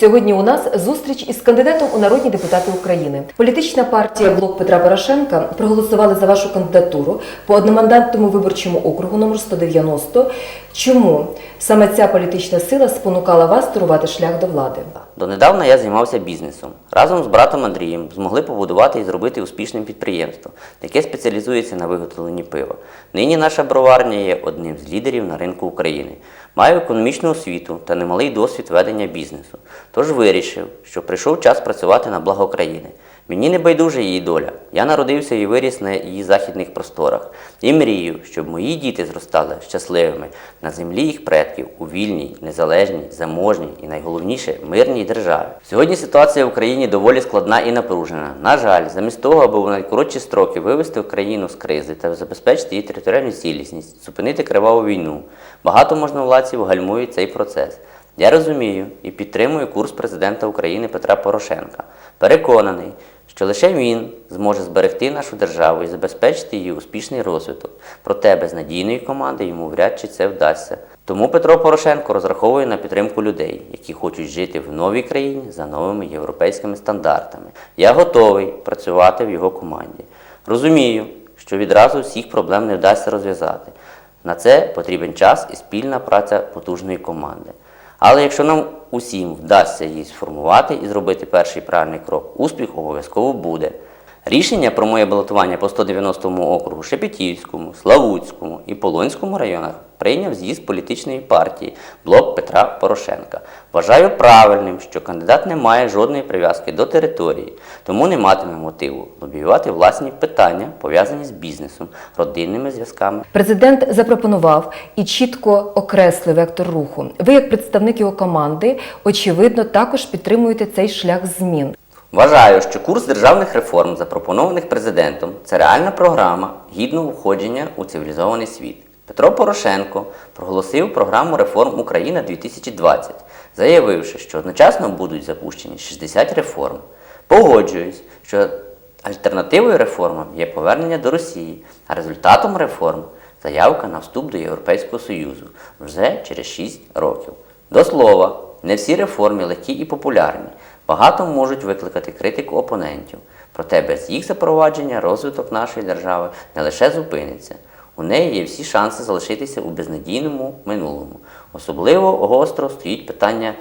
Сьогодні у нас зустріч із кандидатом у народні депутати України. Політична партія Блок Петра Порошенка проголосували за вашу кандидатуру по одномандатному виборчому округу номер 190. Чому саме ця політична сила спонукала вас турувати шлях до влади? Донедавна я займався бізнесом. Разом з братом Андрієм змогли побудувати і зробити успішним підприємство, яке спеціалізується на виготовленні пива. Нині наша броварня є одним з лідерів на ринку України. Маю економічну освіту та немалий досвід ведення бізнесу. Тож вирішив, що прийшов час працювати на благо країни. Мені не байдужа її доля. Я народився і виріс на її західних просторах. І мрію, щоб мої діти зростали щасливими на землі їх предків у вільній, незалежній, заможній і найголовніше мирній державі. Сьогодні ситуація в Україні доволі складна і напружена. На жаль, замість того, аби в найкоротші строки вивести Україну з кризи та забезпечити її територіальну цілісність, зупинити криваву війну, багато можновладців гальмують цей процес. Я розумію і підтримую курс президента України Петра Порошенка. Переконаний, що лише він зможе зберегти нашу державу і забезпечити її успішний розвиток. Проте без надійної команди йому вряд чи це вдасться. Тому Петро Порошенко розраховує на підтримку людей, які хочуть жити в новій країні за новими європейськими стандартами. Я готовий працювати в його команді. Розумію, що відразу всіх проблем не вдасться розв'язати. На це потрібен час і спільна праця потужної команди. Але якщо нам усім вдасться її сформувати і зробити перший правильний крок, успіх обов'язково буде. Рішення про моє балотування по 190 округу, Шепетівському, Славутському і Полонському районах прийняв з'їзд політичної партії Блок Петра Порошенка. Вважаю правильним, що кандидат не має жодної прив'язки до території, тому не матиме мотиву лобіювати власні питання, пов'язані з бізнесом, родинними зв'язками Президент запропонував і чітко окреслив вектор руху. Ви, як представник його команди, очевидно, також підтримуєте цей шлях змін. Вважаю, що курс державних реформ, запропонованих президентом, це реальна програма гідного входження у цивілізований світ. Петро Порошенко проголосив програму реформ Україна 2020, заявивши, що одночасно будуть запущені 60 реформ. Погоджуюсь, що альтернативою реформам є повернення до Росії, а результатом реформ заявка на вступ до Європейського Союзу вже через 6 років. До слова, не всі реформи легкі і популярні. Багато можуть викликати критику опонентів. Проте без їх запровадження розвиток нашої держави не лише зупиниться. У неї є всі шанси залишитися у безнадійному минулому. Особливо гостро стоїть питання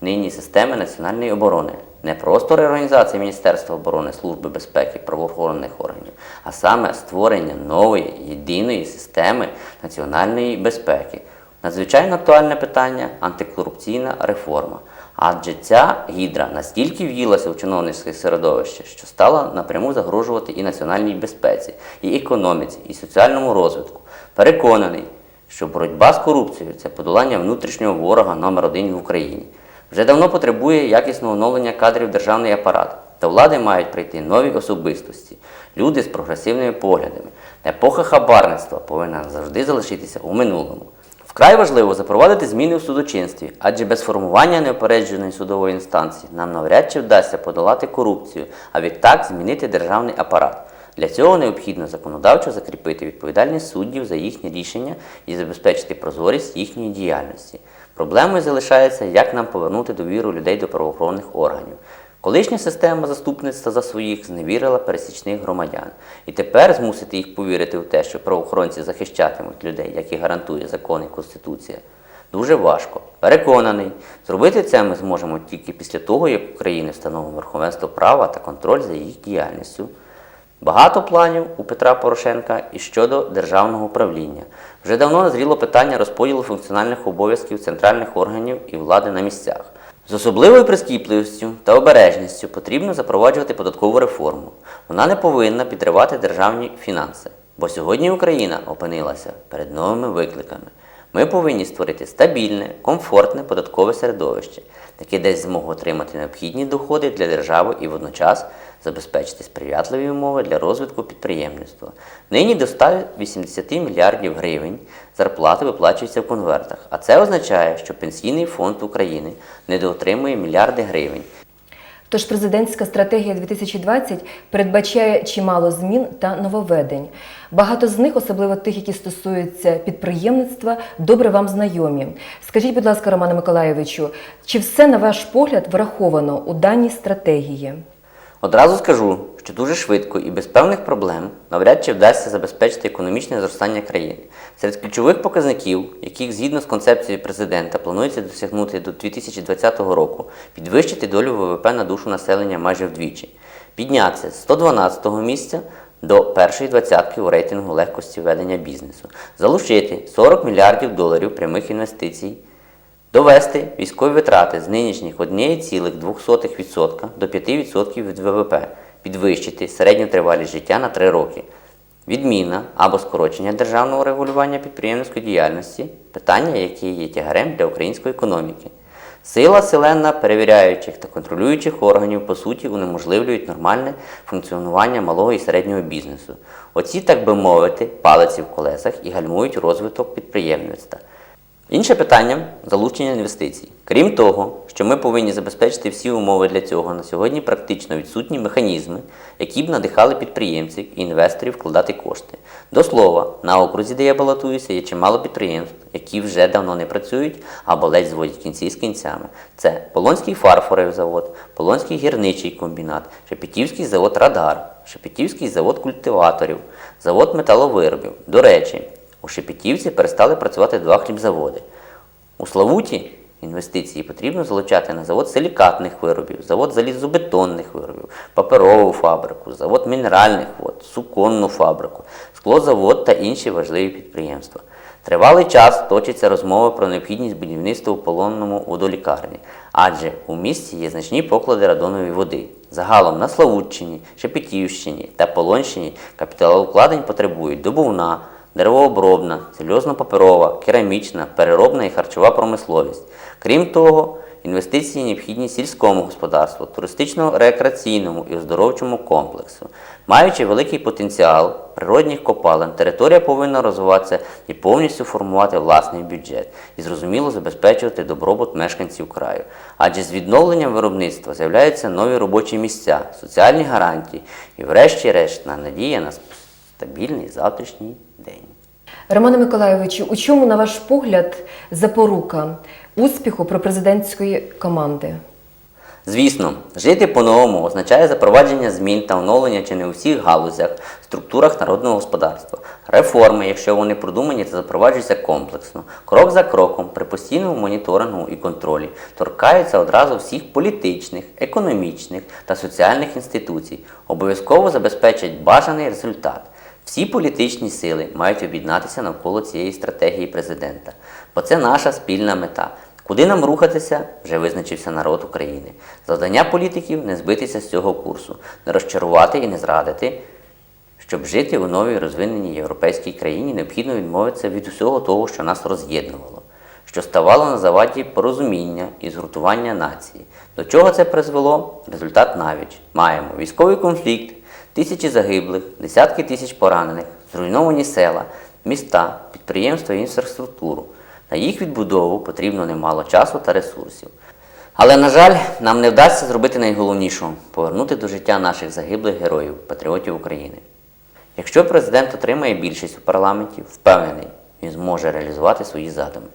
нині системи національної оборони. Не просто реорганізація Міністерства оборони, Служби безпеки, правоохоронних органів, а саме створення нової єдиної системи національної безпеки. Надзвичайно актуальне питання антикорупційна реформа. Адже ця гідра настільки в'їлася в чиновницьке середовище, що стала напряму загрожувати і національній безпеці, і економіці, і соціальному розвитку. Переконаний, що боротьба з корупцією це подолання внутрішнього ворога номер один в Україні. Вже давно потребує якісного оновлення кадрів державний апарат. До влади мають прийти нові особистості, люди з прогресивними поглядами. Епоха хабарництва повинна завжди залишитися у минулому. Вкрай важливо запровадити зміни в судочинстві, адже без формування неопередженої судової інстанції нам навряд чи вдасться подолати корупцію, а відтак змінити державний апарат. Для цього необхідно законодавчо закріпити відповідальність суддів за їхні рішення і забезпечити прозорість їхньої діяльності. Проблемою залишається, як нам повернути довіру людей до правоохоронних органів. Колишня система заступництва за своїх зневірила пересічних громадян. І тепер змусити їх повірити в те, що правоохоронці захищатимуть людей, як і гарантує закон і Конституція, дуже важко. Переконаний, зробити це ми зможемо тільки після того, як Україна встановить верховенство права та контроль за їх діяльністю. Багато планів у Петра Порошенка і щодо державного управління. Вже давно назріло питання розподілу функціональних обов'язків центральних органів і влади на місцях. З особливою прискіпливістю та обережністю потрібно запроваджувати податкову реформу. Вона не повинна підривати державні фінанси, бо сьогодні Україна опинилася перед новими викликами. Ми повинні створити стабільне, комфортне податкове середовище, яке дасть змогу отримати необхідні доходи для держави і водночас забезпечити сприятливі умови для розвитку підприємництва. Нині до 180 мільярдів гривень зарплати виплачуються в конвертах, а це означає, що Пенсійний фонд України недоотримує мільярди гривень. Тож президентська стратегія 2020 передбачає чимало змін та нововведень. Багато з них, особливо тих, які стосуються підприємництва, добре вам знайомі. Скажіть, будь ласка, Романе Миколаєвичу, чи все на ваш погляд враховано у даній стратегії? Одразу скажу, що дуже швидко і без певних проблем навряд чи вдасться забезпечити економічне зростання країни. Серед ключових показників, яких згідно з концепцією президента планується досягнути до 2020 року, підвищити долю ВВП на душу населення майже вдвічі, піднятися з 112 місця до першої двадцятки у рейтингу легкості ведення бізнесу, залучити 40 мільярдів доларів прямих інвестицій. Довести військові витрати з нинішніх 1,2% до 5% від ВВП, підвищити середню тривалість життя на 3 роки. Відміна або скорочення державного регулювання підприємницької діяльності питання, які є тягарем для української економіки. Сила селена перевіряючих та контролюючих органів по суті унеможливлюють нормальне функціонування малого і середнього бізнесу. Оці, так би мовити, палиці в колесах і гальмують розвиток підприємництва. Інше питання залучення інвестицій. Крім того, що ми повинні забезпечити всі умови для цього, на сьогодні практично відсутні механізми, які б надихали підприємців і інвесторів вкладати кошти. До слова, на окрузі, де я балотуюся, є чимало підприємств, які вже давно не працюють або ледь зводять кінці з кінцями. Це Полонський фарфоровий завод, Полонський гірничий комбінат, Шепетівський завод Радар, Шепетівський завод культиваторів, завод металовиробів. До речі, у Шепетівці перестали працювати два хлібзаводи. У Славуті інвестиції потрібно залучати на завод силікатних виробів, завод залізобетонних виробів, паперову фабрику, завод мінеральних вод, суконну фабрику, склозавод та інші важливі підприємства. Тривалий час точаться розмови про необхідність будівництва у полонному водолікарні, адже у місті є значні поклади радонової води. Загалом на Славутчині, Шепетівщині та Полонщині капіталовкладень потребують добувна, деревообробна, сельозно-паперова, керамічна, переробна і харчова промисловість. Крім того, інвестиції необхідні сільському господарству, туристично-рекреаційному і оздоровчому комплексу. Маючи великий потенціал природних копалин, територія повинна розвиватися і повністю формувати власний бюджет і зрозуміло забезпечувати добробут мешканців краю. Адже з відновленням виробництва з'являються нові робочі місця, соціальні гарантії і, врешті-решт, на надія на стабільний завтрашній день. Романе Миколайовичу, у чому, на ваш погляд, запорука успіху пропрезидентської команди? Звісно, жити по-новому означає запровадження змін та оновлення чи не у всіх галузях, структурах народного господарства. Реформи, якщо вони продумані та запроваджуються комплексно, крок за кроком, при постійному моніторингу і контролі, торкаються одразу всіх політичних, економічних та соціальних інституцій, обов'язково забезпечать бажаний результат. Всі політичні сили мають об'єднатися навколо цієї стратегії президента, бо це наша спільна мета. Куди нам рухатися, вже визначився народ України. Завдання політиків не збитися з цього курсу, не розчарувати і не зрадити. Щоб жити у новій розвиненій європейській країні, необхідно відмовитися від усього того, що нас роз'єднувало, що ставало на заваді порозуміння і згуртування нації. До чого це призвело? Результат навіч. Маємо військовий конфлікт, тисячі загиблих, десятки тисяч поранених, зруйновані села, міста, підприємства і інфраструктуру. На їх відбудову потрібно немало часу та ресурсів. Але, на жаль, нам не вдасться зробити найголовнішого повернути до життя наших загиблих героїв, патріотів України. Якщо президент отримає більшість у парламенті, впевнений, він зможе реалізувати свої задуми.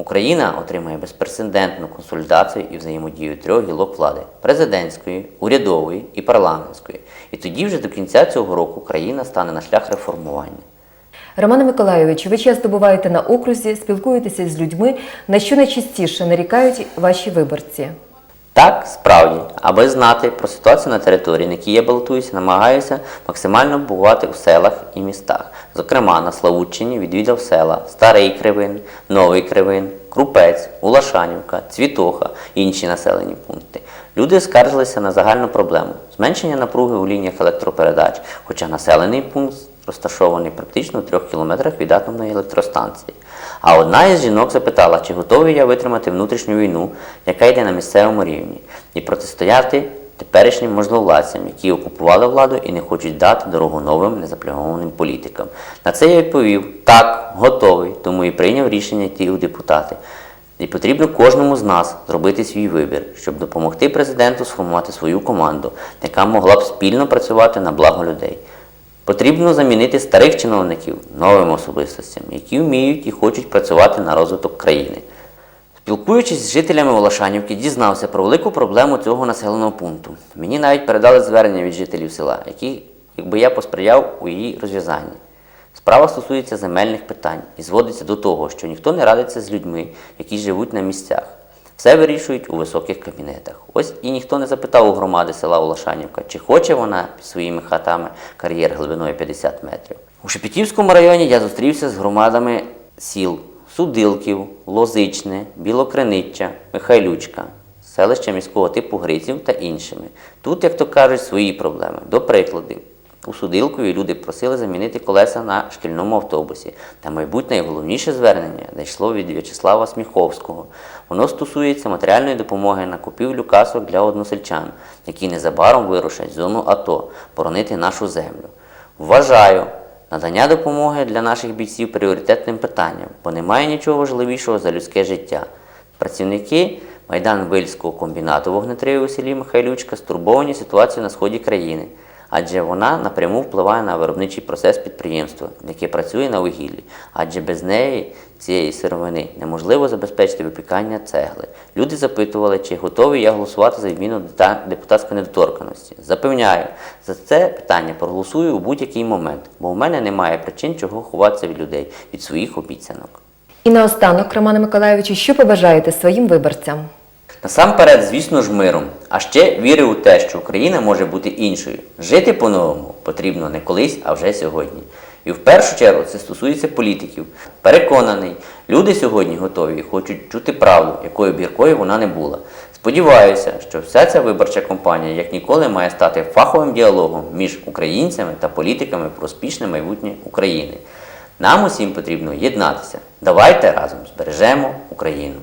Україна отримає безпрецедентну консолідацію і взаємодію трьох гілок влади президентської, урядової і парламентської. І тоді вже до кінця цього року країна стане на шлях реформування. Романе Миколайовичу, ви часто буваєте на окрузі, спілкуєтеся з людьми, на що найчастіше нарікають ваші виборці. Так, справді, аби знати про ситуацію на території, на якій я балотуюся, намагаюся максимально бувати у селах і містах. Зокрема, на Славутчині відвідав села Старий Кривин, Новий Кривин, Крупець, Улашанівка, Цвітоха і інші населені пункти. Люди скаржилися на загальну проблему зменшення напруги у лініях електропередач, хоча населений пункт розташований практично в трьох кілометрах від атомної електростанції. А одна із жінок запитала, чи готовий я витримати внутрішню війну, яка йде на місцевому рівні, і протистояти теперішнім можновладцям, які окупували владу і не хочуть дати дорогу новим незапланованим політикам. На це я відповів: так, готовий, тому і прийняв рішення йти у депутати. І потрібно кожному з нас зробити свій вибір, щоб допомогти президенту сформувати свою команду, яка могла б спільно працювати на благо людей. Потрібно замінити старих чиновників новими особистостями, які вміють і хочуть працювати на розвиток країни. Спілкуючись з жителями Волошанівки, дізнався про велику проблему цього населеного пункту. Мені навіть передали звернення від жителів села, які, якби я посприяв у її розв'язанні. Справа стосується земельних питань і зводиться до того, що ніхто не радиться з людьми, які живуть на місцях. Все вирішують у високих кабінетах. Ось і ніхто не запитав у громади села Волошанівка, чи хоче вона під своїми хатами кар'єр глибиною 50 метрів. У Шепетівському районі я зустрівся з громадами сіл Судилків, Лозичне, Білокриниччя, Михайлючка, селища міського типу Гриців та іншими. Тут, як то кажуть, свої проблеми. До прикладу, у Судилкові люди просили замінити колеса на шкільному автобусі. Та майбутнє найголовніше звернення надійшло від В'ячеслава Сміховського. Воно стосується матеріальної допомоги на купівлю касок для односельчан, які незабаром вирушать в зону АТО боронити нашу землю. Вважаю, надання допомоги для наших бійців пріоритетним питанням, бо немає нічого важливішого за людське життя. Працівники Майдан Вильського комбінату вогнетриву у селі Михайлючка стурбовані ситуацією на сході країни, адже вона напряму впливає на виробничий процес підприємства, яке працює на вугіллі, адже без неї, цієї сировини, неможливо забезпечити випікання цегли. Люди запитували, чи готовий я голосувати за відміну депутатської недоторканості. Запевняю, за це питання проголосую у будь-який момент, бо в мене немає причин, чого ховатися від людей, від своїх обіцянок. І наостанок, Романе Миколайовичу, що побажаєте своїм виборцям? Насамперед, звісно ж, миром, а ще віри у те, що Україна може бути іншою. Жити по-новому потрібно не колись, а вже сьогодні. І в першу чергу це стосується політиків. Переконаний, люди сьогодні готові і хочуть чути правду, якою б гіркою вона не була. Сподіваюся, що вся ця виборча кампанія як ніколи має стати фаховим діалогом між українцями та політиками про успішне майбутнє України. Нам усім потрібно єднатися. Давайте разом збережемо Україну.